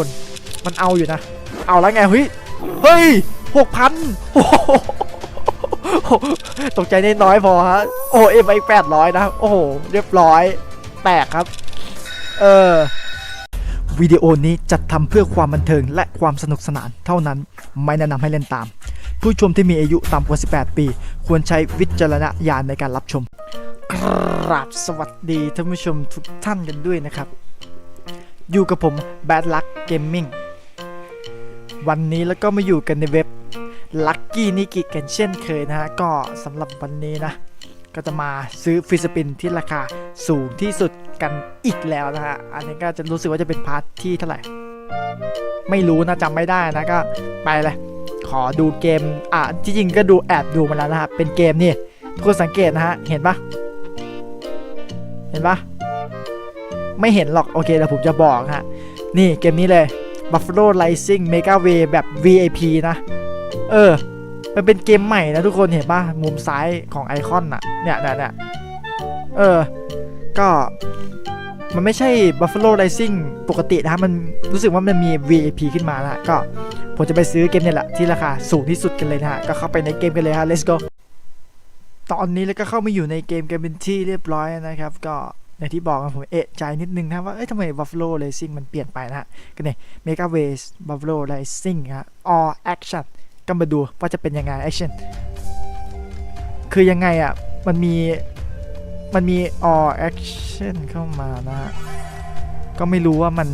คนมันเอาอยู่นะ เอาแล้วไงเฮ้ยเฮ้ยหกพันตกใจน้อยพอฮะโอ้เอ็มไอแปดร้อยนะ โอ้โห เรียบร้อยแตกครับ เออวิดีโอนี้จัดทำเพื่อความบันเทิงและความสนุกสนานเท่านั้นไม่แนะนำให้เล่นตาม ผู้ชมที่มีอายุต่ำกว่า 18 ปี ควรใช้วิจารณญาณในการรับชม กราบสวัสดีท่านผู้ชมทุกท่านกันด้วยนะครับ อยู่กับผม Bad Luck Gaming วันนี้แล้วก็มาอยู่กันในเว็บ Lucky n i k i กันเช่นเคยนะฮะ ก็สำหรับวันนี้นะ ก็จะมาซื้อฟรีสปินที่ราคาสูงที่สุดกันอีกแล้วนะฮะ อันนี้ก็จะรู้สึกว่าจะเป็นพาร์ทที่เท่าไหร่ ไม่รู้นะจำไม่ได้นะก็ไปเลย ขอดูเกม อะจริงก็ดูแอบดูมาแล้วนะฮะ เป็นเกมนี่ทุกคนสังเกตนะฮะ เห็นปะเห็นปะ ไม่เห็นหรอกโอเคเดี๋ยวผมจะบอกฮะ นี่เกมนี้เลย Buffalo Rising Mega Way แบบ VIP นะ เออ มันเป็นเกมใหม่นะทุกคนเห็นปะมุมซ้ายของไอคอนน่ะ เนี่ยเนี่ยเนี่ยเออ ก็มันไม่ใช่ Buffalo Rising ปกตินะมันรู้สึกว่ามันมี VIP ขึ้นมานะฮะก็ผมจะไปซื้อเกมเนี่ยแหละที่ราคาสูงที่สุดกันเลยนะฮะ ก็เข้าไปในเกมกันเลยฮะ let's go ตอนนี้แล้วก็เข้ามาอยู่ในเกมกันเป็นที่เรียบร้อยนะครับ ก็ อย่างที่บอกนผมเอะใจนิดนึงนะว่า เอ้ยทำไม Buffalo Racing มันเปลี่ยนไปนะฮะก็เนี่ย Mega Ways Buffalo Racing ฮะ All Action ก็มาดูว่าจะเป็นยังไง Action คือยังไงอะ มันมี มันมี All Action เข้ามานะฮะ ก็ไม่รู้ว่ามัน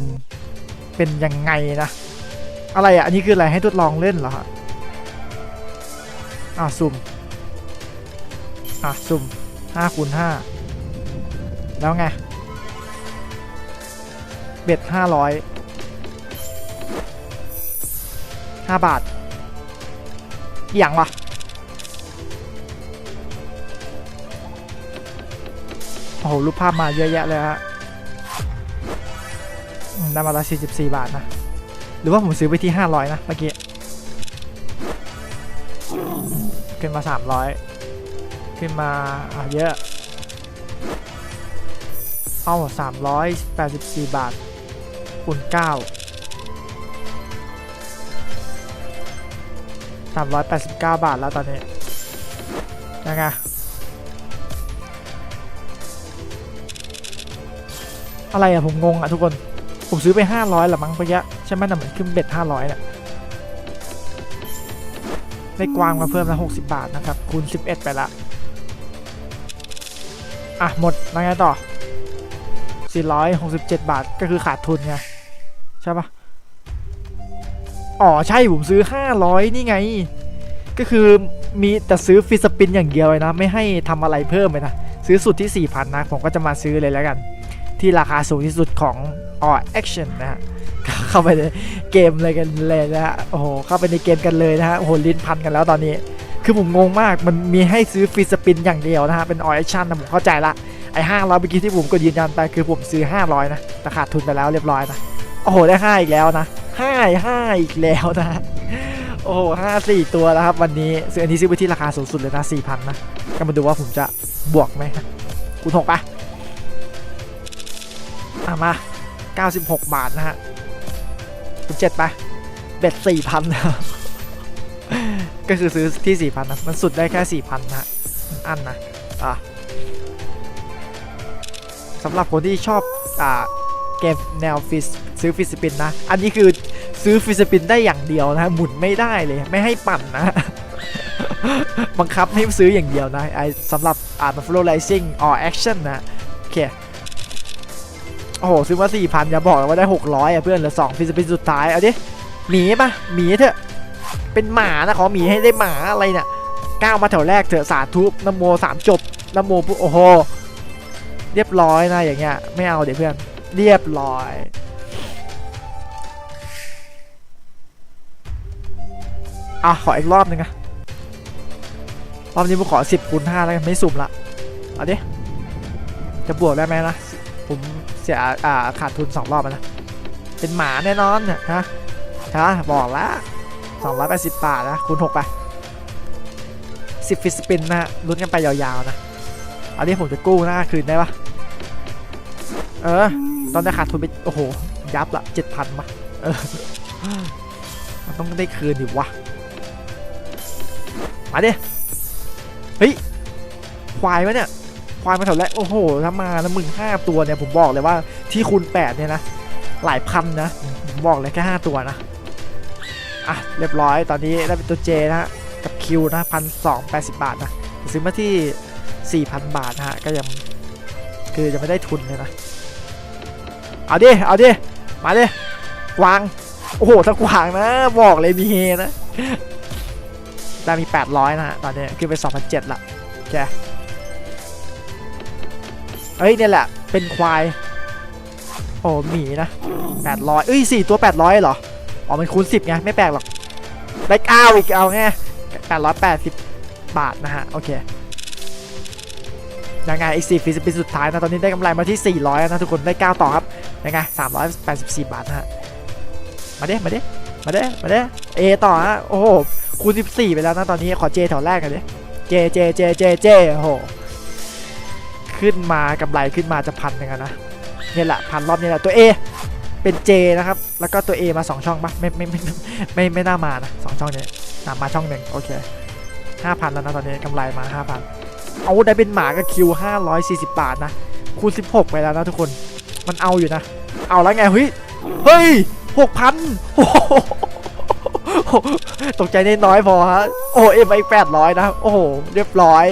เป็นยังไงนะ อะไรอะ อันนี้คืออะไรให้ทดลองเล่นเหรอฮะอะสุ่มอะสุ่มห้าคูณห้า แล้วไง เบ็ดห้าร้อยห้าบาทอย่างวะโอ้โห รูปภาพมาเยอะแยะเลยฮะได้มาละ44บสี่บาทนะ หรือว่าผมซื้อไปที่500นะเมื่อกี้ ขึ้นมา300ขึ้นมาอะเยอะ เอ้า384 บาทคูณ9 389 บาทแล้วตอนนี้ยังไงอะไรอะผมงงอะทุกคน ผมซื้อไป 500หรือมั้งเมื่อกี้ใช่ไหมแต่เหมือนขึ้นเบ็ด 500เนี่ยได้กวางมาเพิ่มละ60 บาทนะครับคูณ11 ไปละอะ หมดแล้วไงต่อ 467 บาทก็คือขาดทุนไงใช่ปะอ๋อใช่ผมซื้อ 500 นี่ไง ก็คือมีแต่ซื้อฟิสปินอย่างเดียวเลยนะ ไม่ให้ทำอะไรเพิ่มเลยนะ ซื้อสุดที่ 4,000 นะ ผมก็จะมาซื้อเลยแล้วกัน ที่ราคาสูงที่สุดของ All Action นะฮะเข้าไปในเกมเลยกันเลยนะฮะโอ้โหเข้าไปในเกมกันเลยนะฮะโอ้โหลิ้นพันกันแล้วตอนนี้ คือผมงงมากมันมีให้ซื้อฟรีสปินอย่างเดียวนะฮะเป็น All Action นะผมเข้าใจละ ไอ้ห้าร้อยเมื่อกี้ที่ผมก็ยืนยันไปคือผมซื้อ500นะแต่ขาดทุนไปแล้วเรียบร้อยนะโอ้โหได้5อีกแล้วนะห้าห้าอีกแล้วนะโอ้โหห้าสี่ตัวแล้วครับวันนี้ซื้ออันนี้ซื้อไปที่ราคาสูงสุดเลยนะ4,000นนะก็มาดูว่าผมจะบวกไหมคูณหกปะอะมา 96 บาทนะฮะคูณเจ็ดปะเบ็ด4,000นะก็คือซื้อที่4,000นนะ มันสุดได้แค่4,000นะฮะอันนะ อะ สำหรับคนที่ชอบอ่าเกมแนวฟิสซื้อฟิสปินนะ อันนี้คือซื้อฟิสปินได้อย่างเดียวนะหมุนไม่ได้เลยไม่ให้ปั่นนะ บังคับให้ซื้ออย่างเดียวนะไอสำหรับอ่า Buffalo Rising All Action นะโอเคโอ้โหซื้อมา4,000อย่าบอกนะว่าได้ 600อะเพื่อนเหลือ2ฟิสปินสุดท้าย เอาดิหมีปะหมีเถอะ เป็นหมานะขอหมีให้ได้หมาอะไรเนี่ยก้าวมาแถวแรกเถอะสาธุนโมสามจบนโมโอ้โห เรียบร้อยนะอย่างเงี้ยไม่เอาเดี๋ยวเพื่อนเรียบร้อยอะขออีกรอบหนึงอะรอบนี้ผมขอ10คูณ5แล้วกันไม่สุ่มละเอาดิจะบวกได้ไหมนะผมเสียอ่าขาดทุน2รอบแล้วนะเป็นหมาแน่นอนเนี่ยฮะฮะบอกแล้ว280บบาทนะคูณ6ไป10ฟิสปินนะลุ้นกันไปยาวๆนะ อันนี้ผมจะกู้หน้าคืนได้ปะเออ ตอนนี้ขาดทุนไปโอ้โห ยับละเจ็ดพันมาเออมันต้องได้คืนดิวะ มาดิ เฮ้ย ควายวะเนี่ย ควายมาแถวแรกโอ้โหถ้ามาแล้วมึงห้าตัวเนี่ย ผมบอกเลยว่าที่คูณแปดเนี่ยนะ หลายพันนะ ผมบอกเลยแค่ห้าตัวนะ อะ เรียบร้อย ตอนนี้ได้เป็นตัวเจนะฮะกับคิวนะพันสองแปดสิบบาทนะ ซื้อมาที่ สี่พันบาทนะฮะ ก็ยังคือจะไม่ได้ทุนเลยนะ เอาดิ เอาดิ มาดิกวาง โอ้โหถ้ากวางนะ บอกเลยมีเฮนะได้มี 800 นะฮะ ตอนนี้ขึ้นไป 2,007ละโอเคเอ้ยเนี่ยแหละ เป็นควาย โอ้หมีนะ 800 เอ้ย4ตัว 800 เหรอ อ๋อ มันคูณ 10 ไง ไม่แปลกหรอกได้9อีกเอาไง880 บาทนะฮะ โอเค ยังไงอีก4ฟีเป็นสุดท้ายนะตอนนี้ได้กำไรมาที่ 400นะทุกคนได้ 9 ต่อครับยังไง384 บาทฮะมาเด้มาเด้มาเด้มาเด้เอต่อฮะโอ้โหคูณ14 ไปแล้วนะตอนนี้ขอเจแถวแรกกันดิเจเจเจเจเจโอ้โหขึ้นมากำไรขึ้นมาจะพันหนึ่งนะเนี่ยแหละพันรอบนี้แหละตัว A เป็น J นะครับแล้วก็ตัว A มา 2 ช่องปะไม่ไม่ไม่ไม่ไม่น่ามานะสองช่องนี้นำมาช่องหนึ่งโอเค5,000แล้วนะตอนนี้กำไรมา5,000 เอาได้เป็นหมากับคิว 540 บาทนะ คูณ 16 ไปแล้วนะทุกคน มันเอาอยู่นะ เอาแล้วไง เฮ้ย เฮ้ย6,000โอ้โหตกใจน้อยพอฮะ โอ้เอ็มไอแปดร้อยนะ โอ้โห เรียบร้อย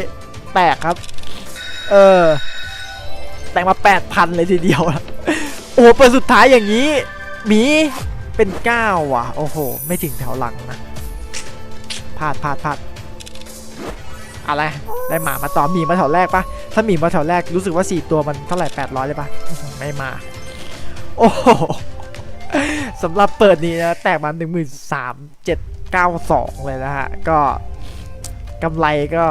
แตกครับ เออ แตกมาแปดพันเลยทีเดียวโอ้โหเปิดสุดท้ายอย่างนี้หมีเป็นเก้าว่ะ โอ้โห ไม่ถึงแถวหลังนะพลาดพลาดพลาด อะไรได้หมามาต่อหมีมาแถวแรกปะถ้าหมีมาแถวแรกรู้สึกว่า 4 ตัวมันเท่าไหร่800เลยปะไม่มา โอ้โหสำหรับเปิดนี้นะแตกมา13,792 เลยนะฮะ ก็กำไรก็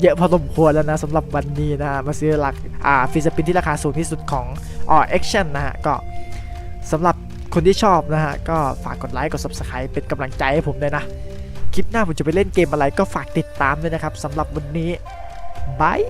เยอะพอสมควรแล้วนะสำหรับวันนี้นะฮะ มาซื้อหลักอ่าฟิสปินที่ราคาสูงที่สุดของออ Action นะฮะ ก็สำหรับคนที่ชอบนะฮะ ก็ฝากกดไลค์กด Subscribe เป็นกำลังใจให้ผมด้วยนะ คลิปหน้าผมจะไปเล่นเกมอะไรก็ฝากติดตามด้วยนะครับสำหรับวันนี้บาย